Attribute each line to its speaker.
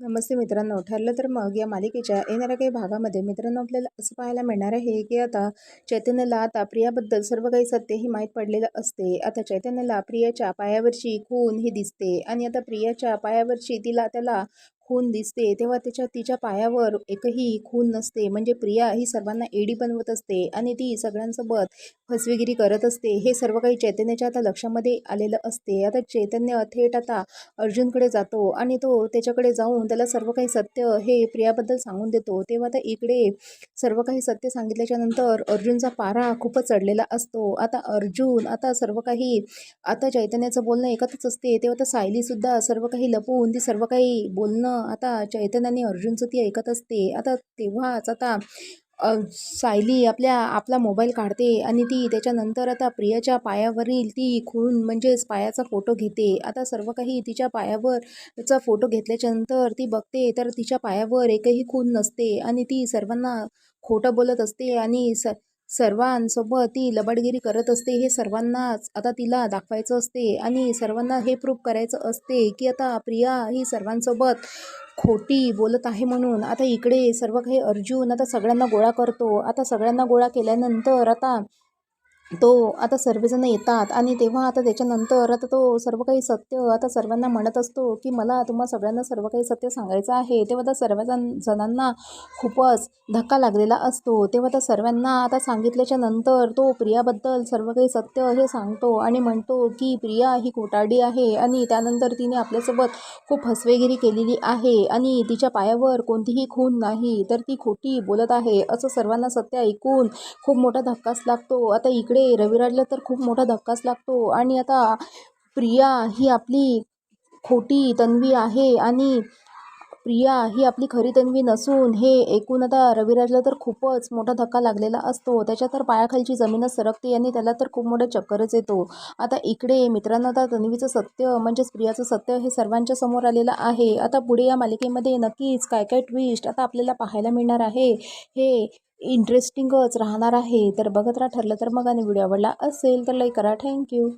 Speaker 1: नमस्ते मित्रांनो. ठरलं तर मग या मालिकेच्या येणाऱ्या काही भागामध्ये मित्रांनो आपल्याला असं पाहायला मिळणार आहे की आता चैतन्यला आता प्रियाबद्दल सर्व काही सत्य ही माहीत पडलेलं असते. आता चैतन्यला प्रियाच्या पायावरची खून ही दिसते आणि आता प्रियाच्या पायावरची तिला त्याला खून दिसते तेव्हा त्याच्या तिच्या पायावर एकही खून नसते. म्हणजे प्रिया ही सर्वांना एडी बनवत असते आणि ती सगळ्यांसोबत फसवेगिरी करत असते. हे सर्व काही चैतन्याच्या आता लक्षामध्ये आलेलं असते. आता चैतन्य थेट आता अर्जुनकडे जातो आणि तो त्याच्याकडे जाऊन त्याला सर्व काही सत्य हे प्रियाबद्दल सांगून देतो. तेव्हा आता इकडे सर्व काही सत्य सांगितल्याच्या नंतर अर्जुनचा पारा खूपच चढलेला असतो. आता अर्जुन आता सर्व काही आता चैतन्याचं बोलणं एकतच असते. तेव्हा आता सायलीसुद्धा सर्व काही लपवून ती सर्व काही बोलणं आता चैतन्याने अर्जुनचं ती ऐकत असते. आता तेव्हाच आता सायली आपल्या आपला मोबाईल काढते आणि ती त्याच्यानंतर आता प्रियाच्या पायावरील ती खून म्हणजेच पायाचा फोटो घेते. आता सर्व काही तिच्या पायावर चा फोटो घेतल्याच्यानंतर ती बघते तर तिच्या पायावर एकही खून नसते आणि ती सर्वांना खोटं बोलत असते आणि स सर्वांसोबत ती लबाडगिरी करत असते हे सर्वांनाच आता तिला दाखवायचं असते आणि सर्वांना हे प्रूफ करायचं असते की आता प्रिया ही सर्वांसोबत खोटी बोलत आहे म्हणून. आता इकडे सर्व काही अर्जुन आता सगळ्यांना गोळा करतो. आता सगळ्यांना गोळा केल्यानंतर आता तो आता सर्वजण येतात आणि तेव्हा आता त्याच्यानंतर आता तो सर्व काही सत्य आता सर्वांना म्हणत असतो की मला तुम्हा सगळ्यांना सर्व काही सत्य सांगायचं आहे. तेव्हा त्या सर्वजण जणांना खूपच धक्का लागलेला असतो. तेव्हा त्या सर्वांना आता सांगितल्याच्या नंतर तो प्रियाबद्दल सर्व काही सत्य हे सांगतो आणि म्हणतो की प्रिया ही कोटाडी आहे आणि त्यानंतर तिने आपल्यासोबत खूप हसवेगिरी केलेली आहे आणि तिच्या पायावर कोणतीही खून नाही. तर ती खोटी बोलत आहे असं सर्वांना सत्य ऐकून खूप मोठा धक्काच लागतो. आता इकडे रविराजला तर खूप मोठा धक्काच लागतो. आणि आता प्रिया ही आपली खोटी तन्वी आहे आणि प्रिया ही आपली खरी तन्वी नसून हे ऐकून आता रविराजला तर खूपच मोठा धक्का लागलेला असतो. त्याच्या तर पायाखालची जमीनच सरकते आणि त्याला तर खूप मोठा चक्करच येतो. आता इकडे मित्रांनो आता तन्वीचं सत्य म्हणजेच प्रियाचं सत्य हे सर्वांच्या समोर आलेलं आहे. आता पुढे या मालिकेमध्ये नक्कीच काय काय ट्विस्ट आता आपल्याला पाहायला मिळणार आहे. हे इंटरेस्टिंगच राहणार आहे. तर बघत राहा ठरलं तर मग आणि व्हिडिओ आवडला असेल तर लाईक करा. थँक्यू